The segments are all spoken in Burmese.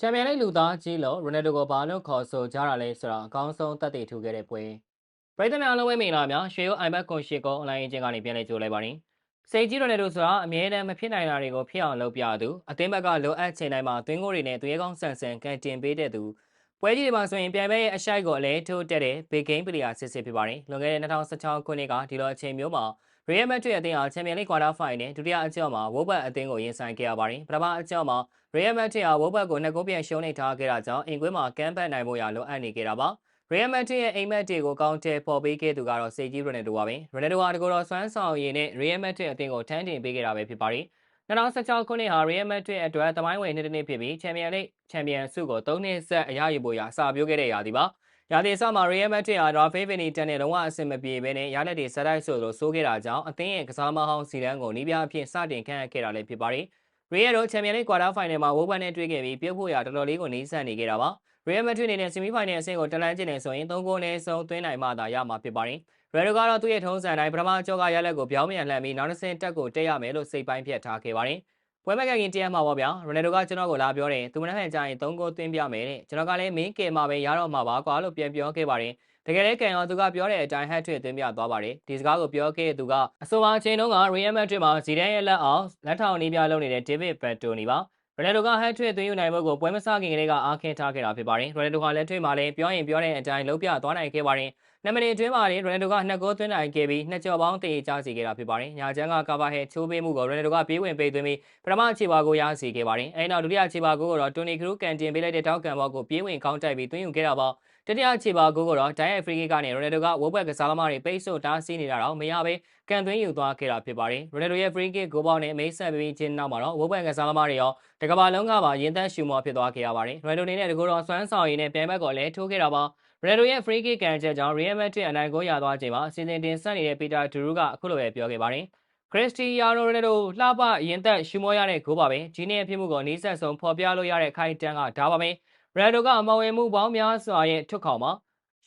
ချန်ပီယံလိလူသားကြီးလို့ရိုနယ်ဒိုကိုဘာလို့ခေါ်ဆိုကြတာလဲဆိုတော့အကောင်းဆုံးသက်သေထူခဲ့တဲ့ပွဲပရိသတ်များလုံးဝမင်္ဂလာများရွှေရိုးအိုင်ဘက်ကွန်ရှီကိုအွန်လိုင်းအချင်းကနေပြန်လည်ကြိုလိုက်ပါရင်စိတ်ကြီးရိုနယ်ဒိုဆိုတာအမြဲတမ်းမဖြစ်နိုင်တာတွေကိုဖြစ်အောင်လုပ်ပြသူအသင်းဘက်ကလိုအပ်ချိန်တိုင်းမှာသွင်းကိုတွေနဲ့သူရဲကောင်းဆန်ဆန်ကန်တင်ပေးတဲ့သူပွဲကြီးတွေမှာဆိုရင်ပြန်ပဲရဲ့အရှိုက်ကိုအလဲထိုးတက်တဲ့ဘေဂိမ်းပလီယာစစ်စစ်ဖြစ်ပါတယ်လွန်ခဲ့တဲ့2016ခုနှစ်ကဒီလိုအချိန်မျိုးမှာ Real Madrid အသင်းဟာချန်ပီယံလိကွာတာဖိုင်နဲ့ဒုတိယအကြော့မှာဝုတ်ဘတ်အသင်းကိုရင်ဆိုင်ခဲ့ရပါတယ်ပထမအကြော့မှာ Real Madrid ဟာဝုတ်ဘတ်ကိုနှစ်ကိုပြန်ရှုံးနေထားခဲ့တာကြောင့်အင်ကွင်းမှာကမ်းပတ်နိုင်ဖို့ရလိုအပ်နေခဲ့တာပါ Real Madrid ရဲ့အိမ်မက်တွေကိုကောင်းတယ်ပေါ်ပေးခဲ့သူကတော့စေကြီး Ronaldo ပါပဲ။ Ronaldo ဟာတကူတော်ဆွမ်းဆောင်ရည်နဲ့ Real Madrid အသင်းကိုထမ်းတင်ပေးခဲ့တာပဲဖြစ်ပါတယ်။2016ခုနှစ်ဟာ Real Madrid အတွက်သမိုင်းဝင်နှစ်တစ်နှစ်ဖြစ်ပြီးချန်ပီယံလိချန်ပီယံဆုကို၃နှစ်ဆက်အရယူဖို့ရအစာပြုခဲ့တဲ့ရာသီပါ။ ရာသီအစမှာ Real Madrid ဟာ Rafael Benitez နဲ့လုံးဝအဆင်မပြေဘဲနဲ့ရလက်တွေဆက်တိုက်ဆိုလိုဆိုးခဲ့တာကြောင့်အသင်းရဲ့ကစားမဟောင်းစီဒန်ကိုနီးပြအဖြစ်စတင်ခန့်အပ်ခဲ့တာလည်းဖြစ်ပါတယ်။ Real တို့ချန်ပီယံလိကွာတာဖိုင်နယ်မှာဝိုးဘန်နဲ့တွေ့ခဲ့ပြီးပြုတ်ဖို့ရတော်တော်လေးကိုနီးစပ်နေခဲ့တာပါ။ Real Madrid အနေနဲ့ဆီမီဖိုင်နယ်အဆင့်ကိုတက်လှမ်းကျင်နေဆိုရင်၃ဂိုးနဲ့ဆုံးသွင်းနိုင်မှသာရမှာဖြစ်ပါတယ်။ Real ကတော့သူ့ရဲ့ထုံးစံတိုင်းပထမကြောကရလက်ကိုပြောင်းပြန်လှန်ပြီးနောက်တစ်ဆင့်တက်ကိုတက်ရမယ်လို့စိတ်ပိုင်းဖြတ်ထားခဲ့ပါတယ်။ ပွဲမကခင်တရားမှာပေါ့ဗျာ။ Ronaldo ကကျွန်တော်ကိုလာပြောတယ်သူမနေ့ကကြာရင်၃ဂိုးသွင်းပြမယ်တဲ့ကျွန်တော်ကလည်းမင်းကယ်မှာပဲရတော့မှာပါကွာလို့ပြန်ပြောခဲ့ပါတယ်။တကယ်လည်းကံရောသူကပြောတဲ့အတိုင်း hat trick သွင်းပြသွားပါတယ်။ဒီစကားကိုပြောခဲ့သူကအဆိုပါအချိန်တုန်းက Real Madrid မှာဇီဒန်ရဲ့လက်အောက်လက်ထောင်နီးပြလုပ်နေတဲ့ David Bertoni ပါ။ Ronaldo က hat trick သွင်းယူနိုင်ဖို့ကိုပွဲမစခင်ကလေးကအားခင်းထားခဲ့တာဖြစ်ပါတယ်။ Ronaldo ဟာလက်ထွေးမှာလည်းပြောရင်ပြောတဲ့အတိုင်းလုပ်ပြသွားနိုင်ခဲ့ပါတယ်။ နှစ်မိနစ်အတွင်းမှာလည်း Ronaldo ကနှစ်ဂိုးသွင်းနိုင်ခဲ့ပြီးနှစ်ကြော်ပေါင်းတည်ကြစီခဲ့တာဖြစ်ပါတယ်။ညာချမ်းကကာဗာဟဲချိုးပေးမှုကို Ronaldo ကပြေးဝင်ပေးသွင်းပြီးပထမအခြေပါကိုရစီခဲ့ပါတယ်။အဲဒီနောက်ဒုတိယအခြေပါကိုတော့ Toni Kroos ကန်တင်ပေးလိုက်တဲ့တောက်ကံဘောကိုပြေးဝင်ကောင်းတိုက်ပြီးသွင်းယူခဲ့တာပါ။တတိယခြေပါကိုကိုတော့ဒိုင်ယက်ဖရီကီကနေရိုနယ်ဒိုကဝုတ်ဘက်ကစားသမားတွေပိတ်ဆို့တားဆီးနေတာတော့မရဘဲကန်သွင်းယူသွားခဲ့တာဖြစ်ပါတယ်။ရိုနယ်ဒိုရဲ့ဖရီကစ်ဂိုးပေါက်နဲ့မိတ်ဆက်ပြီးချင်းနောက်မှာတော့ဝုတ်ဘက်ကစားသမားတွေရောတကဘာလုံးကပါရင်သက်ရှူမောဖြစ်သွားခဲ့ရပါတယ်။ရိုနယ်ဒိုနေနဲ့တကူတော်ဆွမ်းဆောင်ရည်နဲ့ပြန်ဘက်ကိုလည်းထိုးခဲ့တာပါ။ ရိုနယ်ဒိုရဲ့ free kick ကန်ချက်ကြောင့် Real Madrid အနိုင်ဂိုးရသွားချိန်မှာအစီအစဉ်တင်ဆက်နေတဲ့ Peter Duru ကအခုလိုပဲပြောခဲ့ပါတယ်။ Cristiano Ronaldo လှပရင်သက်ရှူမောရတဲ့ဂိုးပါပဲ။ဒီနေ့အဖြစ်မှုကိုနီးစပ်ဆုံးဖော်ပြလို့ရတဲ့ခိုင်တန်းကဒါပါပဲ။ Ronaldo ကအမဝင်မှုပေါင်းများစွာရဲ့ထွတ်ခေါင်မှာ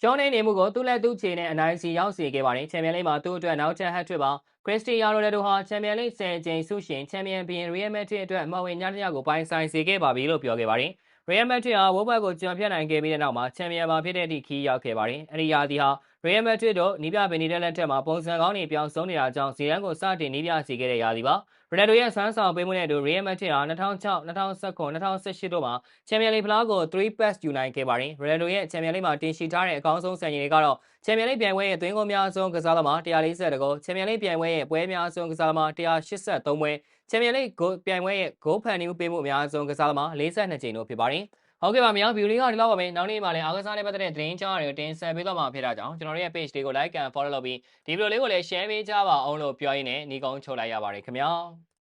ရှောင်းနေနေမှုကိုသူ့လက်သူ့ခြေနဲ့အနိုင်စီရောက်စေခဲ့ပါတယ်။ချန်ပီယံလိမှာသူ့အတွက်နောက်ထပ် hat-trick ပါ။ Cristiano Ronaldo ဟာချန်ပီယံလိ10ကြိမ်ဆုရှင်ချန်ပီယံဘီရင် Real Madrid အတွက်အမဝင်ညတစ်ယောက်ကိုပိုင်ဆိုင်စေခဲ့ပါပြီလို့ပြောခဲ့ပါတယ်။ Real Madrid ဟာဝုတ်ဘတ်ကိုကျွံပြတ်နိုင်ခဲ့ပြီးတဲ့နောက်မှာချန်ပီယံမှာဖြစ်တဲ့အထိခီးရောက်ခဲ့ပါတယ်။အဲဒီရာသီဟာ Real Madrid တို့နီးပြဘင်နီတက်လက်ထက်မှာပုံစံကောင်းတွေပြောင်းဆုံးနေတာကြောင့်ဇီဒန်ကိုစတင်နီးပြစီခဲ့တဲ့ရာသီပါ။ Ronaldo ရဲ့ဆွမ်းဆောင်ပေးမှုနဲ့အတူ Real Madrid ဟာ 2006, 2019, 2018တို့မှာချန်ပီယံလိဖလားကို3 pass ယူနိုင်ခဲ့ပါတယ်။ Ronaldo ရဲ့ချန်ပီယံလိမှာတင်ရှိထားတဲ့အကောင်းဆုံးစံချိန်တွေကတော့ချန်ပီယံလိပြိုင်ပွဲရဲ့သွင်းဂိုးများဆုံးကစားသမား140ဂိုးချန်ပီယံလိပြိုင်ပွဲရဲ့ပွဲများဆုံးကစားသမား183ပွဲချန်ပီယံလိဂိုးပြိုင်ပွဲရဲ့ဂိုးဖန်တီးမှုပေးမှုအများဆုံးကစားသမား42ကြိမ်တို့ဖြစ်ပါတယ်။ ဟုတ်ကဲ့ပါမြောက်ဗီဒီယိုလေးကဒီလောက်ပါပဲ။နောက်နေ့မှလည်းအားကစားနဲ့ပတ်သက်တဲ့သတင်းကြားတွေကိုတင်ဆက်ပေးသွားမှာဖြစ်တာကြောင့်ကျွန်တော်တို့ရဲ့ page လေးကို like and follow လုပ်ပြီးဒီဗီဒီယိုလေးကိုလည်း share ပေးကြပါအောင်လို့ပြောရင်းနဲ့ညီကုန်းချုပ်လိုက်ရပါတယ်ခင်ဗျာ။